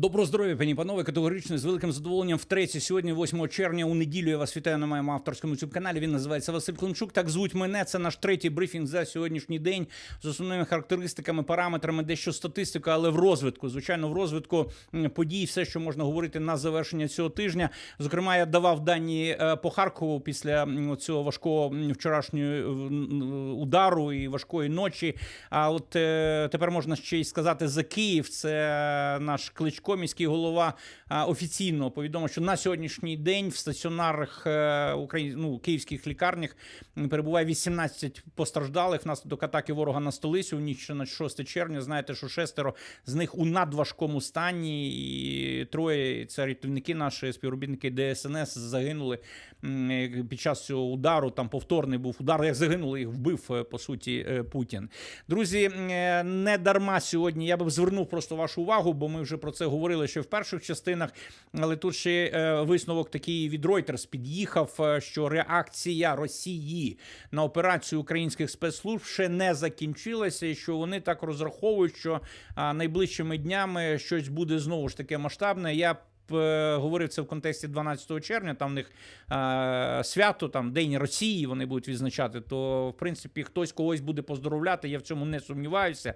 Доброго здоров'я, пані панове. Категорично з великим задоволенням втретє сьогодні, 8 червня, у неділю. Я вас вітаю на моєму авторському youtube каналі. Він називається Василь Климчук. Так звуть мене. Це наш третій брифінг за сьогоднішній день з основними характеристиками, параметрами, дещо статистика, але в розвитку. Звичайно, в розвитку подій, все, що можна говорити на завершення цього тижня. Зокрема, я давав дані е, по Харкову після цього важкого вчорашнього е, удару і важкої ночі. А от е, тепер можна ще й сказати за Київ. Це наш кличко, міський голова, офіційно повідомив, що на сьогоднішній день в стаціонарах е, Украї... ну, київських лікарнях перебуває 18 постраждалих внаслідок атаки ворога на столицю у ніч на 6 червня. Знаєте, що шестеро з них у надважкому стані, і троє це рятівники наші співробітники ДСНС загинули під час цього удару. Там повторний був удар. Як загинули, їх вбив е, по суті е, Путін. Друзі, не дарма сьогодні. Я би звернув просто вашу увагу, бо ми вже про це говорили ще в перших частинах. Але тут ще е, висновок такий від Reuters під'їхав, е, що реакція Росії на операцію українських спецслужб ще не закінчилася, і що вони так розраховують, що найближчими днями щось буде знову ж таке масштабне. Я говорив це в контексті 12 червня. Там в них е, свято, там День Росії. Вони будуть відзначати. То в принципі хтось когось буде поздоровляти. Я в цьому не сумніваюся.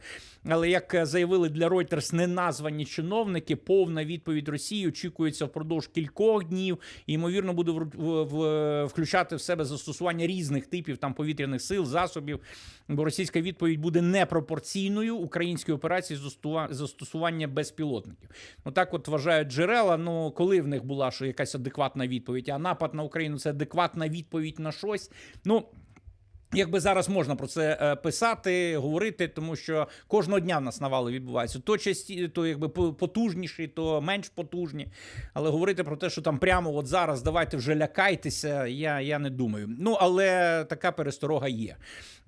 Але як е, заявили для Reuters неназвані чиновники, повна відповідь Росії очікується впродовж кількох днів. І ймовірно буде в, в, в, включати в себе застосування різних типів там повітряних сил, засобів. Бо російська відповідь буде непропорційною українській операції застосування безпілотників. Ну так от вважають джерела. Ну коли в них була що якась адекватна відповідь, а напад на Україну це адекватна відповідь на щось. Ну. Якби зараз можна про це е, писати, говорити, тому що кожного дня в нас навали відбуваються. То часті, то якби потужніші, то менш потужні. Але говорити про те, що там прямо от зараз давайте вже лякайтеся, я, я не думаю. Ну але така пересторога є.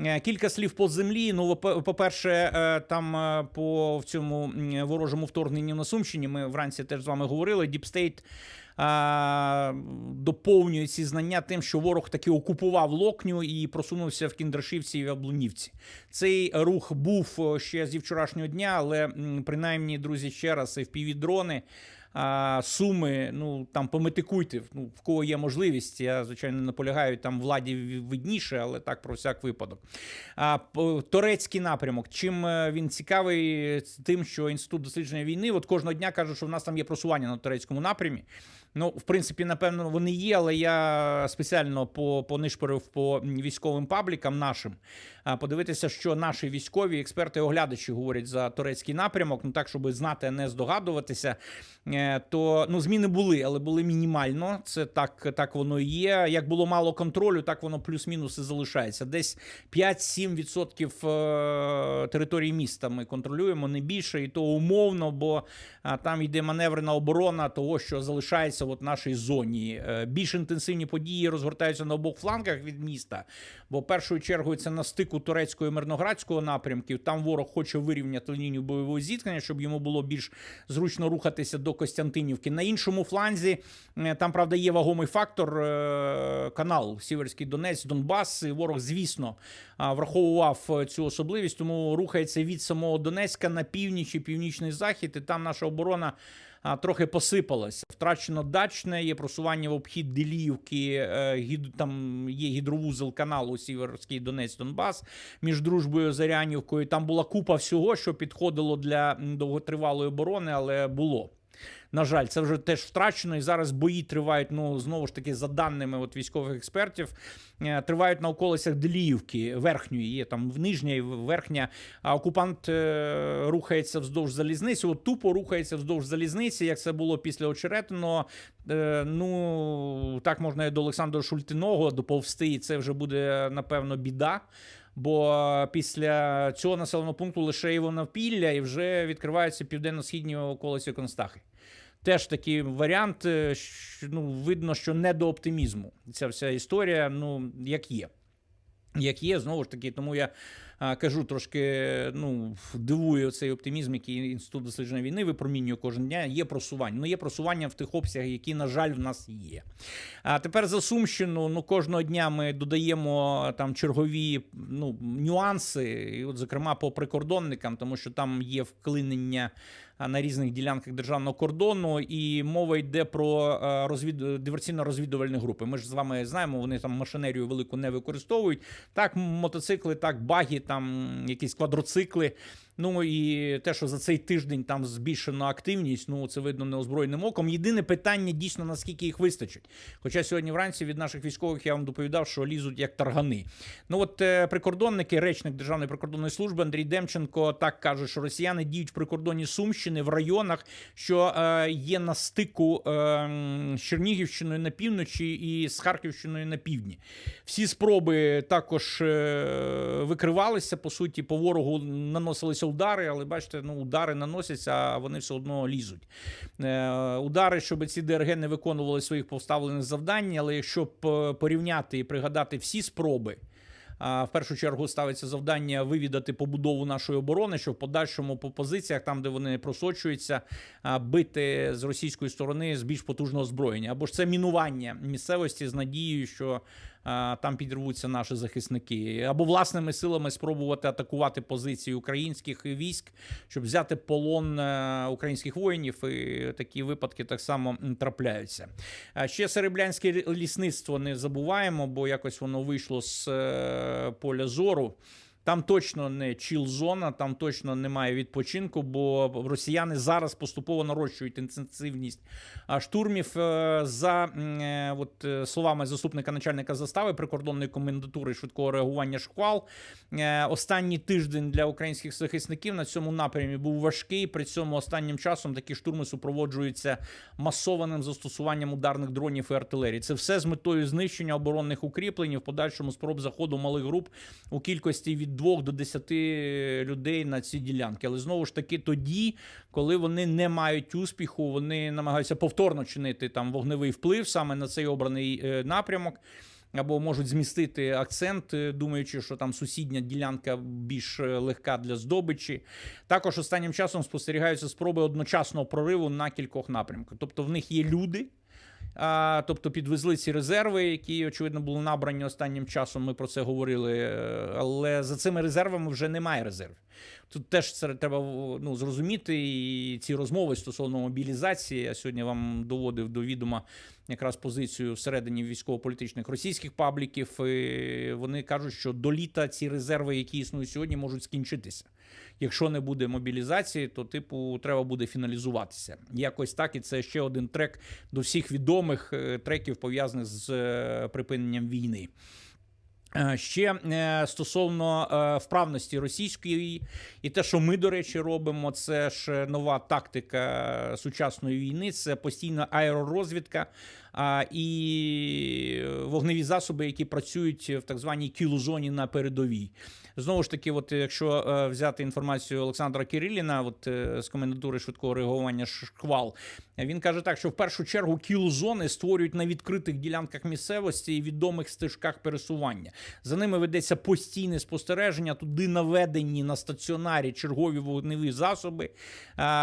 Е, Кілька слів по землі. Ну, по- по-перше, е, там по в цьому ворожому вторгненні на Сумщині ми вранці теж з вами говорили. Діпстейт а, доповнює ці знання тим, що ворог таки окупував Локню і просунувся в Кіндрашівці і в Яблунівці. Цей рух був ще зі вчорашнього дня, але принаймні, друзі, ще раз FPV-дрони. А, суми, ну там пометикуйте, ну в кого є можливість. Я звичайно наполягаю там владі видніше, але так про всяк випадок. А турецький напрямок. Чим е, він цікавий? Тим, що інститут дослідження війни, от кожного дня каже, що в нас там є просування на турецькому напрямі. Ну, в принципі, напевно, вони є, але я спеціально по, понишпорив по військовим паблікам нашим. Подивитися, що наші військові експерти оглядачі говорять за турецький напрямок, ну так, щоб знати, а не здогадуватися. Е, То ну, зміни були, але були мінімально. Це так, так воно і є. Як було мало контролю, так воно плюс-мінус і залишається. Десь 5-7% е, території міста ми контролюємо, не більше, і то умовно, бо там йде маневрена оборона того, що залишається в нашій зоні. Е, Більш інтенсивні події розгортаються на обох флангах від міста. Бо першою чергою це на стику турецького і мирноградського напрямків. Там ворог хоче вирівняти лінію бойового зіткнення, щоб йому було більш зручно рухатися до Костянтинівки. На іншому фланзі е, там, правда, є вагомий фактор е, канал Сіверський Донець, Донбас. І ворог, звісно, враховував цю особливість, тому рухається від самого Донецька на північ і північний захід, і там наша оборона. А, Трохи посипалася. Втрачено дачне, є просування в обхід Деліївки, е, там є гідровузел каналу Сіверський Донець Донбас між дружбою Зарянівкою. Там була купа всього, що підходило для довготривалої оборони, але було. На жаль, це вже теж втрачено, і зараз бої тривають. Ну знову ж таки, за даними от військових експертів, е, тривають на околицях Деліївки, верхньої є там в нижня і верхня. А окупант е, рухається вздовж залізниці. От тупо рухається вздовж залізниці, як це було після очеретиного. Е, ну так можна і до Олександра Шультиного доповзти, і це вже буде напевно біда. Бо після цього населеного пункту лише Івановпілля і вже відкриваються південно-східні околиці Констахи. Теж такий варіант. е, Ну, видно, що не до оптимізму. Ця вся історія, ну, як є. Як є, знову ж таки, тому я а, кажу, трошки ну, дивує цей оптимізм, який інститут дослідження війни випромінює кожен дня. Є просування. Ну є просування в тих обсягах, які, на жаль, в нас є. А тепер за Сумщину, ну кожного дня ми додаємо там чергові ну, нюанси, і от, зокрема, по прикордонникам, тому що там є вклинення на різних ділянках державного кордону, і мова йде про розвід... диверсійно-розвідувальні групи. Ми ж з вами знаємо, вони там машинерію велику не використовують. Так, мотоцикли, так, багі, там якісь квадроцикли. Ну і те, що за цей тиждень там збільшена активність, ну це видно неозброєним оком. Єдине питання дійсно наскільки їх вистачить. Хоча сьогодні вранці від наших військових я вам доповідав, що лізуть як таргани. Ну от е, прикордонники, речник Державної прикордонної служби Андрій Демченко так каже, що росіяни діють в прикордонні Сумщини в районах, що е, є на стику е, з Чернігівщиною на півночі і з Харківщиною на півдні. Всі спроби також е, викривалися. По суті, по ворогу наносилися удари, але бачите, ну удари наносяться, а вони все одно лізуть. Е, удари, щоб ці ДРГ не виконували своїх поставлених завдань, але якщо порівняти і пригадати всі спроби. В першу чергу ставиться завдання вивідати побудову нашої оборони, що в подальшому по позиціях, там де вони просочуються, бити з російської сторони з більш потужного озброєння. Або ж це мінування місцевості з надією, що там підірвуться наші захисники, або власними силами спробувати атакувати позиції українських військ, щоб взяти полон е, українських воїнів. І такі випадки так само трапляються. Ще сереблянське лісництво не забуваємо, бо якось воно вийшло з е, поля зору. Там точно не чіл-зона, там точно немає відпочинку, бо росіяни зараз поступово нарощують інтенсивність штурмів. Е, За е, от, е, словами заступника начальника застави прикордонної комендатури швидкого реагування шквал. Останній тиждень для українських захисників на цьому напрямі був важкий. При цьому останнім часом такі штурми супроводжуються масованим застосуванням ударних дронів і артилерії. Це все з метою знищення оборонних укріплень і в подальшому спроб заходу малих груп у кількості від 2 до 10 людей на ці ділянки. Але знову ж таки, тоді, коли вони не мають успіху, вони намагаються повторно чинити там вогневий вплив саме на цей обраний е, напрямок. Або можуть змістити акцент, е, думаючи, що там сусідня ділянка більш е, легка для здобичі. Також останнім часом спостерігаються спроби одночасного прориву на кількох напрямках. Тобто в них є люди, а, тобто підвезли ці резерви, які очевидно були набрані останнім часом. Ми про це говорили. е, Але за цими резервами вже немає резервів. Тут теж це треба ну, зрозуміти. І ці розмови стосовно мобілізації. Я сьогодні вам доводив до відома якраз позицію всередині військово-політичних російських пабліків. І вони кажуть, що до літа ці резерви, які існують сьогодні, можуть скінчитися. Якщо не буде мобілізації, то типу треба буде фіналізуватися. Якось так, і це ще один трек до всіх відомих е, треків пов'язаних з е, припиненням війни. Е, Ще е, стосовно е, вправності російської, і те, що ми, до речі, робимо, це ж нова тактика сучасної війни, це постійна аеророзвідка і вогневі засоби, які працюють в так званій кілозоні на передовій. Знову ж таки, от якщо е, взяти інформацію Олександра Кириліна, от е, з комендатури швидкого реагування шквал, він каже так, що в першу чергу кілозони створюють на відкритих ділянках місцевості і відомих стежках пересування. За ними ведеться постійне спостереження. Туди наведені на стаціонарі чергові вогневі засоби.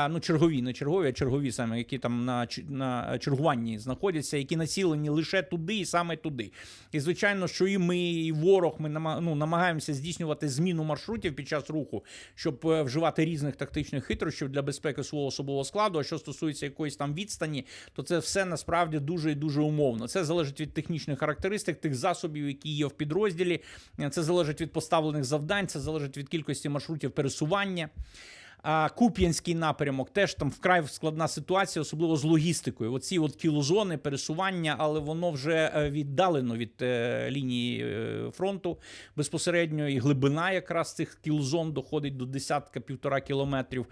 Ну, чергові, не чергові, а чергові саме, які там на, на чергуванні знаходяться, які націлені лише туди і саме туди. І звичайно, що і ми, і ворог, ми ну, намагаємося здійснювати зміну маршрутів під час руху, щоб е, вживати різних тактичних хитрощів для безпеки свого особового складу. А що стосується якоїсь там відстані, то це все насправді дуже і дуже умовно. Це залежить від технічних характеристик, тих засобів, які є в підрозділі. Це залежить від поставлених завдань, це залежить від кількості маршрутів пересування. Куп'янський напрямок теж там вкрай складна ситуація, особливо з логістикою. Оці от кілозони пересування, але воно вже е, віддалено від е, лінії е, фронту безпосередньо, і глибина якраз цих кілозон доходить до десятка півтора кілометрів.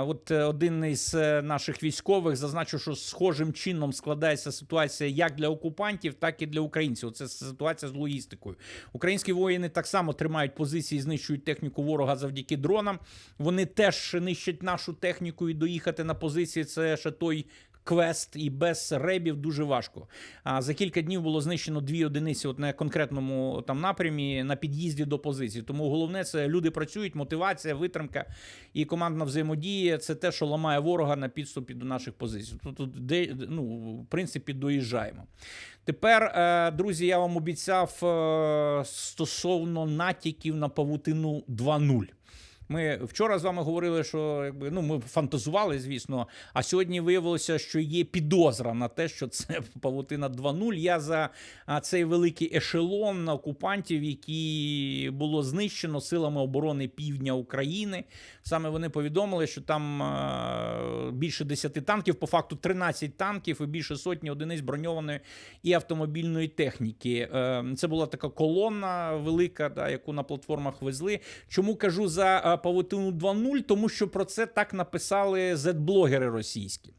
От один із наших військових зазначив, що схожим чином складається ситуація як для окупантів, так і для українців. Це ситуація з логістикою. Українські воїни так само тримають позиції, знищують техніку ворога завдяки дронам. Вони теж нищать нашу техніку і доїхати на позиції. Це ще той квест і без ребів дуже важко. А за кілька днів було знищено дві одиниці от на конкретному там напрямі на під'їзді до позиції. Тому головне це люди працюють, мотивація, витримка і командна взаємодія. Це те, що ламає ворога на підступі до наших позицій. Тут, де ну в принципі доїжджаємо. Тепер, е, друзі, я вам обіцяв е, стосовно натяків на павутину 2.0. Ми вчора з вами говорили, що якби ну ми фантазували, звісно. А сьогодні виявилося, що є підозра на те, що це павутина 2.0. Я за цей великий ешелон окупантів, які було знищено силами оборони півдня України. Саме вони повідомили, що там більше 10 танків, по факту 13 танків і більше сотні одиниць броньованої і автомобільної техніки. Е, Це була така колона велика, да, яку на платформах везли. Чому кажу за павутину 2.0? Тому що про це так написали зет-блогери російські.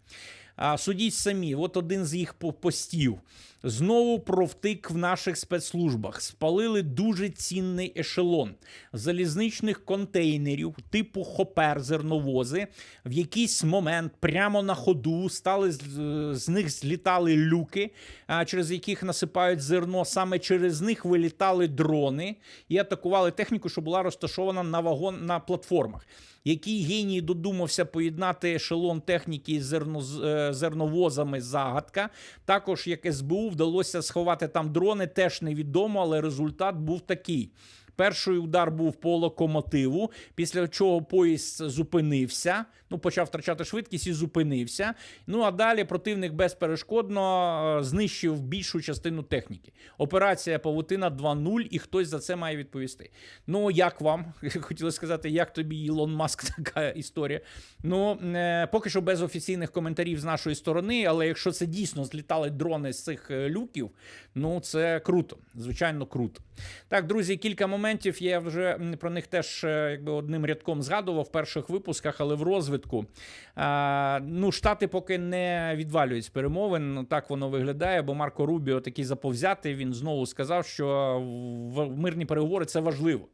Судіть самі, от один з їх по- постів. Знову про втик в наших спецслужбах. Спалили дуже цінний ешелон залізничних контейнерів типу хопер зерновози. В якийсь момент прямо на ходу стали з, них злітали люки, через яких насипають зерно. Саме через них вилітали дрони і атакували техніку, що була розташована на вагон на платформах. Який геній додумався поєднати ешелон техніки з зерно, е, зерновозами загадка. Також як СБУ вдалося сховати там дрони, теж невідомо, але результат був такий. Перший удар був по локомотиву, після чого поїзд зупинився. Ну, почав втрачати швидкість і зупинився. Ну а далі противник безперешкодно е, знищив більшу частину техніки. Операція Павутина 2.0, і хтось за це має відповісти. Ну, як вам? Хотіли сказати, як тобі Ілон Маск така історія. Ну, е, поки що без офіційних коментарів з нашої сторони, але якщо це дійсно злітали дрони з цих е, люків, ну це круто. Звичайно, круто. Так, друзі, кілька моментів. Я вже про них теж е, якби одним рядком згадував в перших випусках, але в розвитку. А, ну, Штати поки не відвалюють з перемовин. Ну, Так воно виглядає, бо Марко Рубіо такий заповзятий. Він знову сказав, що в- мирні переговори це важливо.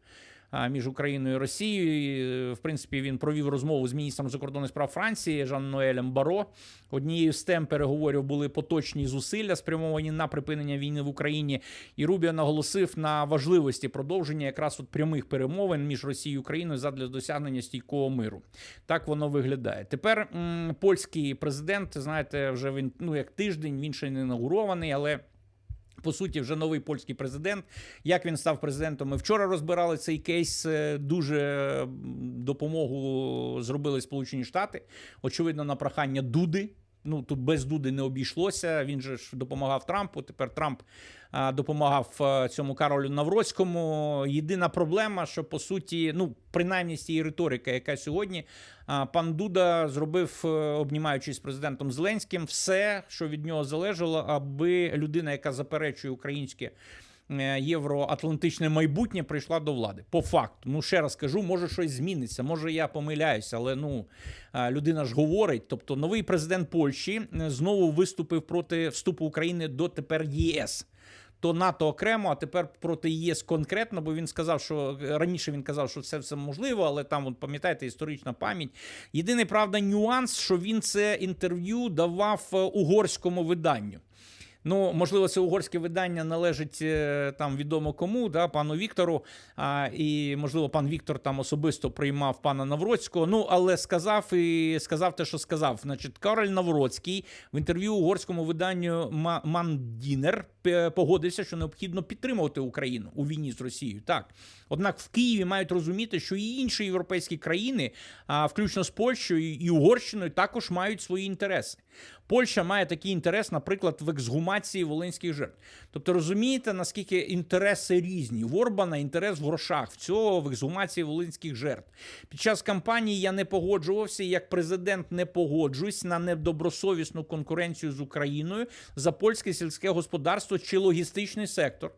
Між Україною і Росією, І, в принципі, він провів розмову з міністром закордонних справ Франції Жан Ноелем Баро. Однією з тем переговорів були поточні зусилля, спрямовані на припинення війни в Україні. І Рубіо наголосив на важливості продовження якраз от прямих перемовин між Росією і Україною задля досягнення стійкого миру. Так воно виглядає. Тепер м, польський президент, знаєте, вже він ну як тиждень, він ще не інаугурований, але. По суті, вже новий польський президент. Як він став президентом? Ми вчора розбирали цей кейс. Е, Дуже допомогу зробили Сполучені Штати. Очевидно, на прохання Дуди. Ну тут без Дуди не обійшлося. Він же ж допомагав Трампу. Тепер Трамп допомагав цьому Каролю Навроцькому. Єдина проблема, що по суті, ну принаймні з тієї риторики, яка сьогодні пан Дуда зробив, е, обнімаючись з президентом Зеленським, все, що від нього залежало, аби людина, яка заперечує українське. Е, Євроатлантичне майбутнє прийшла до влади. По факту, ну ще раз кажу, може щось зміниться, може я помиляюся, але ну людина ж говорить. Тобто, новий президент Польщі е, знову виступив проти вступу України до тепер ЄС. То НАТО окремо, а тепер проти ЄС конкретно, бо він сказав, що раніше він казав, що це все можливо, але там, от, пам'ятаєте, історична пам'ять. Єдиний правда нюанс, що він це інтерв'ю давав е, угорському виданню. Ну, можливо, це угорське видання належить е, там відомо кому, да, пану Віктору. А, і можливо, пан Віктор там особисто приймав пана Навроцького. Ну, але сказав і сказав те, що сказав. Значить, Кароль Навроцький в інтерв'ю угорському виданню Мандінер погодився, що необхідно підтримувати Україну у війні з Росією. Так, однак в Києві мають розуміти, що і інші європейські країни, а включно з Польщею і Угорщиною, також мають свої інтереси. Польща має такий інтерес, наприклад, в ексгумації волинських жертв. Тобто розумієте, наскільки інтереси різні. В Орбана інтерес в грошах, в цього в ексгумації волинських жертв. Під час кампанії я не погоджувався, як президент не погоджуюсь на недобросовісну конкуренцію з Україною за польське сільське господарство чи логістичний сектор.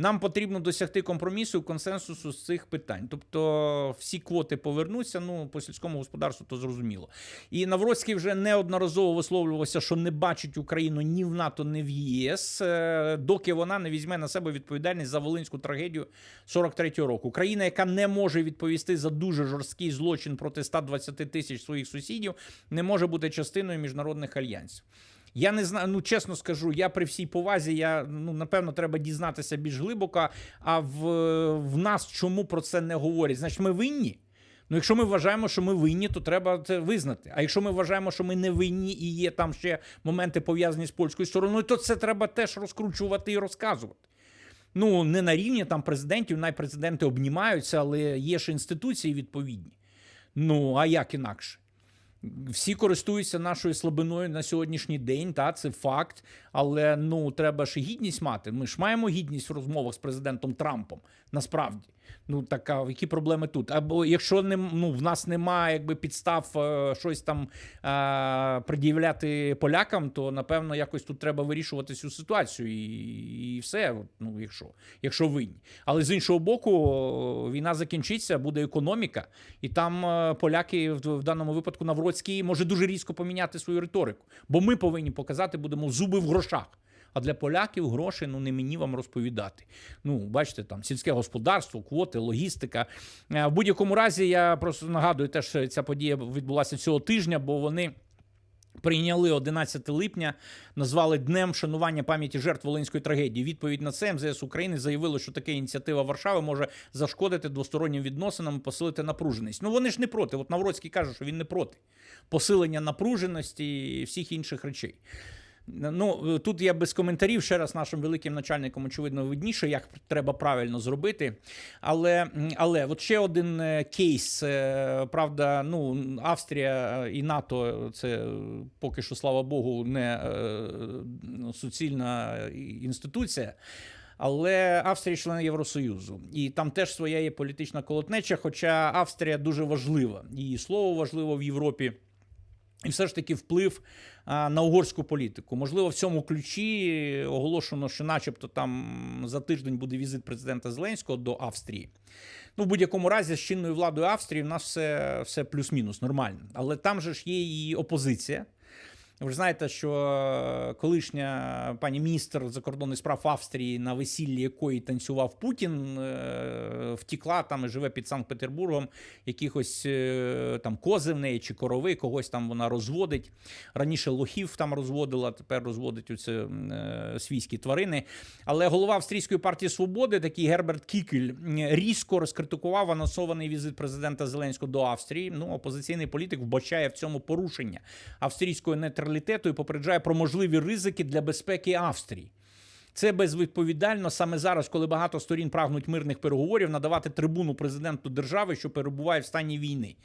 Нам потрібно досягти компромісу, консенсусу з цих питань. Тобто всі квоти повернуться. Ну по сільському господарству то зрозуміло. І Навроцький вже неодноразово висловлювався, що не бачить Україну ні в НАТО, ні в ЄС, е, доки вона не візьме на себе відповідальність за волинську трагедію 43-го року. Країна, яка не може відповісти за дуже жорсткий злочин проти 120 тисяч своїх сусідів, не може бути частиною міжнародних альянсів. Я не знаю, ну чесно скажу, я при всій повазі, я ну напевно треба дізнатися більш глибоко. А в, в нас чому про це не говорять? Значить, ми винні. Ну, якщо ми вважаємо, що ми винні, то треба це визнати. А якщо ми вважаємо, що ми не винні і є там ще моменти пов'язані з польською стороною, то це треба теж розкручувати і розказувати. Ну, не на рівні там президентів, най президенти обнімаються, але є ж інституції відповідні. Ну, а як інакше? Всі користуються нашою слабиною на сьогоднішній день, та це факт. Але ну треба ж гідність мати. Ми ж маємо гідність в розмовах з президентом Трампом. Насправді, ну така які проблеми тут? Або якщо не ну в нас немає якби підстав е, щось там е, пред'являти полякам, то напевно якось тут треба вирішувати цю ситуацію, і, і все. Ну, якщо якщо винні. Але з іншого боку, війна закінчиться, буде економіка, і там е, поляки в, в даному випадку Навроцький може дуже різко поміняти свою риторику. Бо ми повинні показати, будемо зуби в грошах. А для поляків гроші ну не мені вам розповідати. Ну, бачите, там сільське господарство, квоти, логістика. Е, В будь-якому разі я просто нагадую, теж ця подія відбулася цього тижня, бо вони. Прийняли 11 липня, назвали днем вшанування пам'яті жертв Волинської трагедії. Відповідь на це МЗС України заявило, що така ініціатива Варшави може зашкодити двостороннім відносинам, і посилити напруженість. Ну вони ж не проти. От Навроцький каже, що він не проти посилення напруженості і всіх інших речей. Ну тут я без коментарів ще раз нашим великим начальникам очевидно видніше, як треба правильно зробити. Але але от ще один е, кейс. е, Правда, ну Австрія і НАТО це поки що, слава Богу, не е, ну, суцільна інституція. Але Австрія член Євросоюзу, і там теж своя є політична колотнеча. Хоча Австрія дуже важлива, її слово важливо в Європі. І все ж таки вплив на угорську політику. Можливо, в цьому ключі оголошено, що, начебто, там за тиждень буде візит президента Зеленського до Австрії. Ну, в будь-якому разі, з чинною владою Австрії в нас все, все плюс-мінус нормально. Але там же ж є і опозиція. Ви ж знаєте, що колишня пані міністр закордонних справ Австрії, на весіллі якої танцював Путін, е, втікла там і живе під Санкт-Петербургом. Якихось е, там кози в неї чи корови, когось там вона розводить. Раніше лохів там розводила, тепер розводить оце е, свійські тварини. Але голова Австрійської партії свободи, такий Герберт Кікель, різко розкритикував анонсований візит президента Зеленського до Австрії. Ну, опозиційний політик вбачає в цьому порушення австрійської нейтралітету і попереджає про можливі ризики для безпеки Австрії. Це безвідповідально саме зараз, коли багато сторін прагнуть мирних переговорів, надавати трибуну президенту держави, що перебуває в стані війни.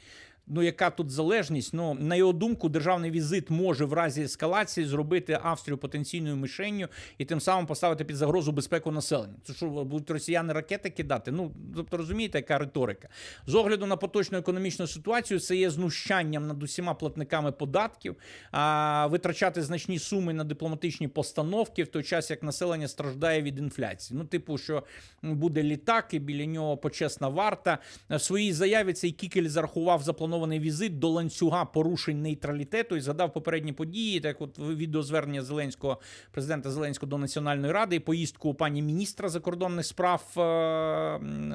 Ну, яка тут залежність? Ну, на його думку, державний візит може в разі ескалації зробити Австрію потенційною мишенню і тим самим поставити під загрозу безпеку населення. Це що будуть росіяни ракети кидати? Ну тобто розумієте, яка риторика з огляду на поточну економічну ситуацію, це є знущанням над усіма платниками податків, а витрачати значні суми на дипломатичні постановки в той час, як населення страждає від інфляції. Ну, типу, що буде літак, і біля нього почесна варта. В своїй заяві цей Кікель зарахував запланований візит до ланцюга порушень нейтралітету і згадав попередні події, так от відеозвернення Зеленського, президента Зеленського до Національної ради, і поїздку пані міністра закордонних справ е,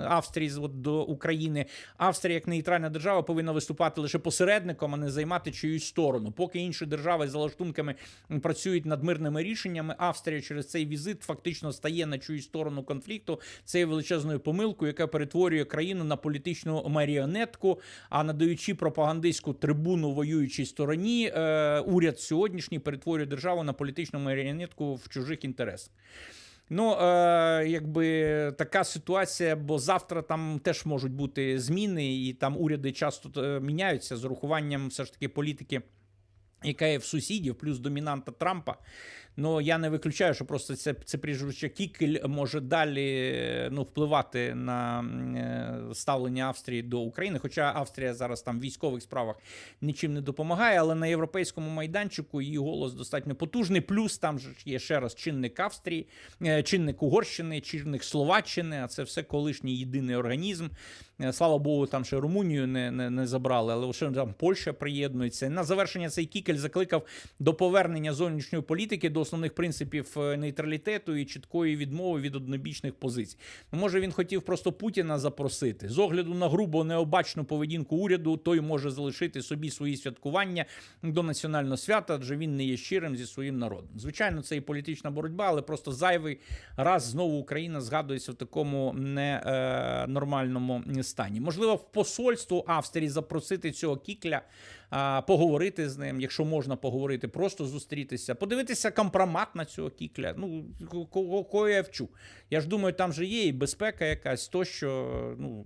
Австрії от, до України. Австрія, як нейтральна держава, повинна виступати лише посередником, а не займати чиюсь сторону. Поки інші держави за лаштунками працюють над мирними рішеннями, Австрія через цей візит фактично стає на чиюсь сторону конфлікту. Це є величезною помилкою, яка перетворює країну на політичну маріонетку, а надаючи пропагандистську трибуну воюючій стороні, е, уряд сьогоднішній перетворює державу на політичну маріонетку в чужих інтересах. Ну, е, якби така ситуація, бо завтра там теж можуть бути зміни, і там уряди часто е, міняються з урахуванням все ж таки політики, яка є в сусідів, плюс домінанта Трампа. Ну я не виключаю, що просто це це прізвище Кікель може далі ну, впливати на е, ставлення Австрії до України. Хоча Австрія зараз там в військових справах нічим не допомагає, але на європейському майданчику її голос достатньо потужний. Плюс там же є ще раз чинник Австрії, е, чинник Угорщини, чинник Словаччини. А це все колишній єдиний організм. Е, Слава Богу, там ще Румунію не не, не забрали, але лише там Польща приєднується. На завершення цей кікель закликав до повернення зовнішньої політики до основних принципів е, нейтралітету і чіткої відмови від однобічних позицій. Ну, може він хотів просто Путіна запросити з огляду на грубо необачну поведінку уряду. Той може залишити собі свої святкування до національного свята, адже він не є щирим зі своїм народом. Звичайно, це і політична боротьба, але просто зайвий раз знову Україна згадується в такому ненормальному стані. Можливо, в посольство Австрії запросити цього кікля, поговорити з ним, якщо можна поговорити, просто зустрітися, подивитися компромат на цього кікля. Ну кого, я вчу. Я ж думаю, там же є і безпека якась, то що ну.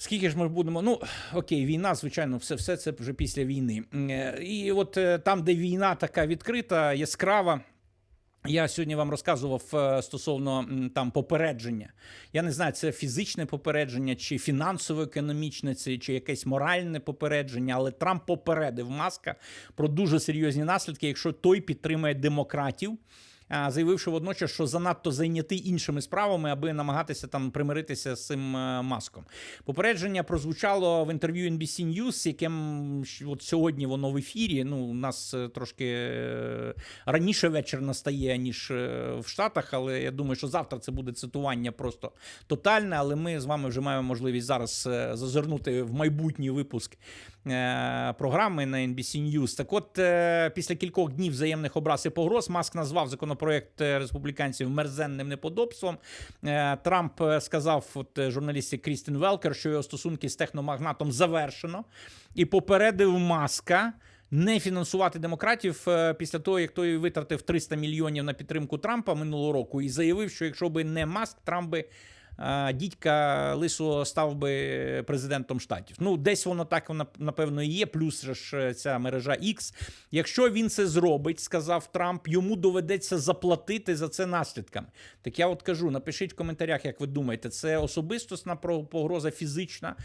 Скільки ж ми будемо? Ну окей, війна, звичайно, все все це вже після війни. Е, І от е, там, де війна така відкрита, яскрава. Я сьогодні вам розказував е, стосовно там попередження. Я не знаю, це фізичне попередження, чи фінансово-економічне, чи якесь моральне попередження. Але Трамп попередив маска про дуже серйозні наслідки, якщо той підтримує демократів заявивши водночас, що занадто зайнятий іншими справами, аби намагатися там примиритися з цим е, маском. Попередження прозвучало в інтерв'ю NBC News, яким от сьогодні воно в ефірі. Ну, у нас е, трошки е, раніше вечір настає, ніж в Штатах, але я думаю, що завтра це буде цитування просто тотальне. Але ми з вами вже маємо можливість зараз зазирнути в майбутній випуск програми на NBC News. Так, от після кількох днів взаємних образ і погроз, маск назвав законопроект законопроект республіканців мерзенним неподобством. Е, Трамп е, сказав от е, журналісті Крістін Велкер, що його стосунки з техномагнатом завершено, і попередив маска. Не фінансувати демократів після того, як той витратив 300 мільйонів на підтримку Трампа минулого року, і заявив, що якщо би не маск, Трамп би дідька лисо став би президентом штатів. Ну, десь воно так напевно і є. Плюс ж е, ця мережа X. Якщо він це зробить, сказав Трамп, йому доведеться заплатити за це наслідками. Так я от кажу: напишіть в коментарях, як ви думаєте, це особистосна погроза фізична,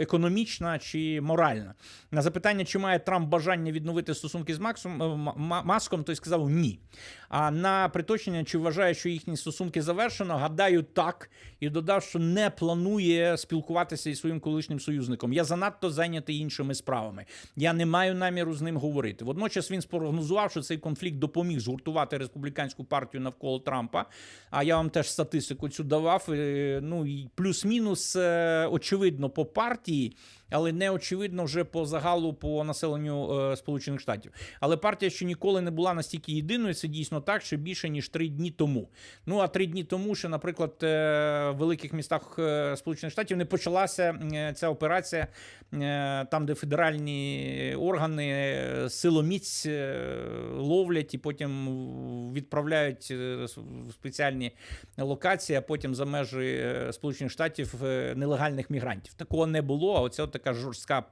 економічна чи моральна. На запитання, чи має Трамп бажання відновити стосунки з Максом е, Маском, той сказав ні. А на приточення, чи вважає, що їхні стосунки завершено, гадаю так і додав, що не планує спілкуватися із своїм колишнім союзником. Я занадто зайнятий іншими справами. Я не маю наміру з ним говорити. Водночас він спрогнозував, що цей конфлікт допоміг згуртувати республіканську партію навколо Трампа. А я вам теж статистику цю давав. Е, ну і плюс-мінус е, очевидно по партії але не очевидно вже по загалу по населенню е, Сполучених Штатів. Але партія ще ніколи не була настільки єдиною. Це дійсно так, що більше ніж три дні тому. Ну а три дні тому, ще, наприклад, е, великих містах е, Сполучених Штатів не почалася е, ця операція, е, там, де федеральні органи силоміць ловлять і потім відправляють в спеціальні локації, а потім за межі Сполучених Штатів нелегальних мігрантів. Такого не було. А оце така жорстка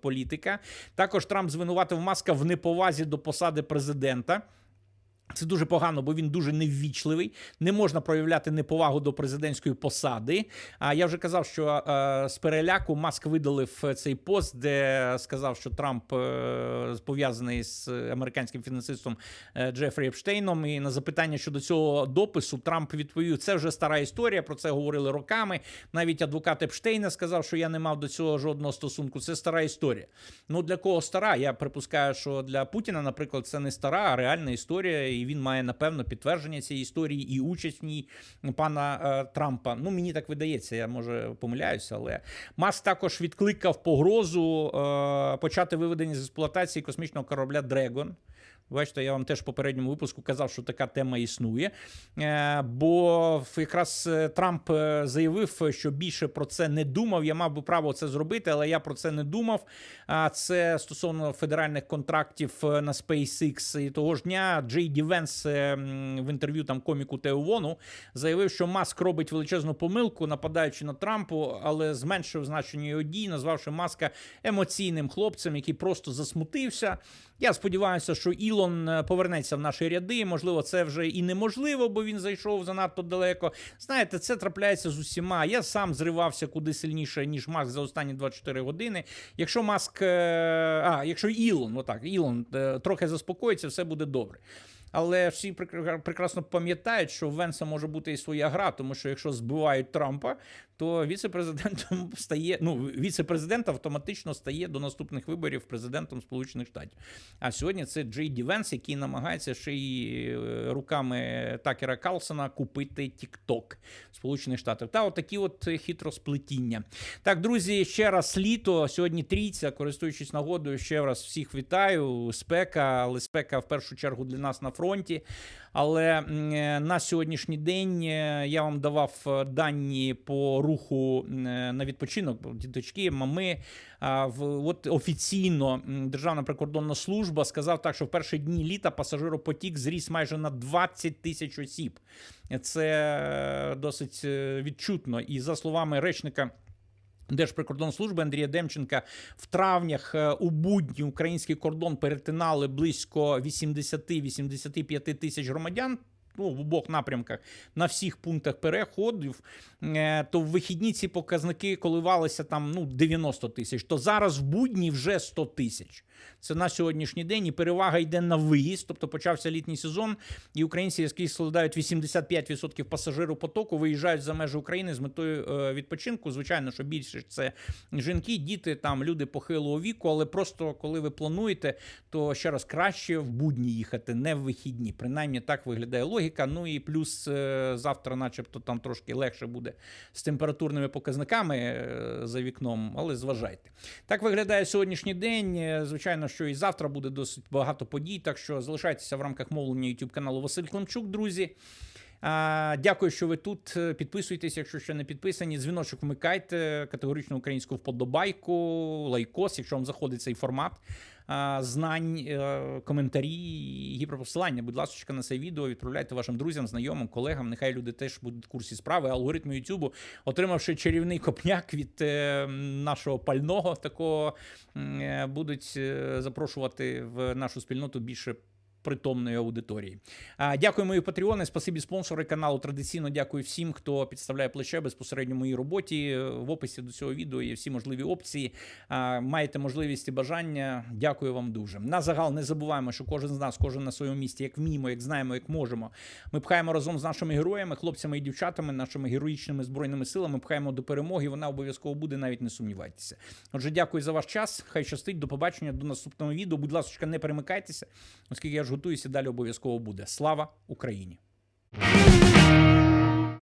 політика. Також Трамп звинуватив маска в неповазі до посади президента. Це дуже погано, бо він дуже неввічливий. Не можна проявляти неповагу до президентської посади. А я вже казав, що е, з переляку Маск видалив цей пост, де сказав, що Трамп е, пов'язаний з американським фінансистом е, Джефрі Епштейном. І на запитання щодо цього допису Трамп відповів: це вже стара історія. Про це говорили роками. Навіть адвокат Епштейна сказав, що я не мав до цього жодного стосунку. Це стара історія. Ну для кого стара? Я припускаю, що для Путіна, наприклад, це не стара, а реальна історія і він має напевно підтвердження цієї історії і участь в ній пана е, Трампа. Ну мені так видається, я може помиляюся, але Мас також відкликав погрозу е, почати виведення з експлуатації космічного корабля Дрегон. Бачите, я вам теж в попередньому випуску казав, що така тема існує. Е, бо якраз е, Трамп е, заявив, що більше про це не думав. Я мав би право це зробити, але я про це не думав. А це стосовно федеральних контрактів на SpaceX. І того ж дня Джей Ді Венс в інтерв'ю там коміку Тео Вону заявив, що Маск робить величезну помилку, нападаючи на Трампу, але зменшив значення його дій, назвавши Маска емоційним хлопцем, який просто засмутився. Я сподіваюся, що Ілон Ілон е, повернеться в наші ряди. Можливо, це вже і неможливо, бо він зайшов занадто далеко. Знаєте, це трапляється з усіма. Я сам зривався куди сильніше, ніж Маск за останні 24 години. Якщо Маск, е, а якщо Ілон, отак, Ілон е, трохи заспокоїться, все буде добре. Але всі прекрасно пам'ятають, що в Венса може бути і своя гра, тому що якщо збивають Трампа, то віце-президентом стає ну віце-президент автоматично стає до наступних виборів президентом Сполучених Штатів. А сьогодні це Джей Ді Венс, який намагається ще й е, руками Такера Карлсона купити TikTok Сполучених Штатів. Та отакі от хитросплетіння. Так, друзі, ще раз літо. Сьогодні трійця, користуючись нагодою, ще раз всіх вітаю. Спека, але спека в першу чергу для нас на фронті. Але е, на сьогоднішній день е, я вам давав е, дані по руху на відпочинок, діточки, мами. От офіційно Державна прикордонна служба сказав так, що в перші дні літа пасажиропотік зріс майже на 20 тисяч осіб. Це досить відчутно. І за словами речника. Держприкордонслужби Андрія Демченка в травнях е, у будні український кордон перетинали близько 80-85 тисяч громадян. Ну, в обох напрямках на всіх пунктах переходів, е, то в вихідні ці показники коливалися там ну 90 тисяч. То зараз в будні вже 100 тисяч. Це на сьогоднішній день. І перевага йде на виїзд. Тобто почався літній сезон, і українці, які складають 85% пасажиропотоку, виїжджають за межі України з метою е, відпочинку. Звичайно, що більше це жінки, діти, там люди похилого віку. Але просто коли ви плануєте, то ще раз краще в будні їхати, не в вихідні. Принаймні так виглядає логіка. Ну і плюс е, завтра, начебто, там трошки легше буде з температурними показниками е, за вікном, але зважайте. Так виглядає сьогоднішній день. Е, Звичайно, що і завтра буде досить багато подій. Так що залишайтеся в рамках мовлення YouTube каналу Василь Климчук, друзі. Дякую, що ви тут. Підписуйтесь, якщо ще не підписані. Дзвіночок вмикайте, категорично українську вподобайку, лайкос, якщо вам заходить цей формат знань, коментарі і гіперпосилання. Будь ласка, на це відео відправляйте вашим друзям, знайомим, колегам. Нехай люди теж будуть в курсі справи. Алгоритми Ютубу, отримавши чарівний копняк від е, нашого пального, такого е, будуть е, запрошувати в нашу спільноту більше. Притомної аудиторії. А, Дякую, мої патреони. Спасибі спонсори каналу. Традиційно дякую всім, хто підставляє плече безпосередньо моїй роботі. В описі до цього відео є всі можливі опції. А, Маєте можливість і бажання. Дякую вам дуже. На загал не забуваємо, що кожен з нас, кожен на своєму місці, як вміємо, як знаємо, як можемо. Ми пхаємо разом з нашими героями, хлопцями і дівчатами, нашими героїчними збройними силами. Пхаємо до перемоги. Вона обов'язково буде, навіть не сумнівайтеся. Отже, дякую за ваш час. Хай щастить. До побачення, до наступного відео. Будь ласка, не перемикайтеся, оскільки я готуюся далі обов'язково буде. Слава Україні!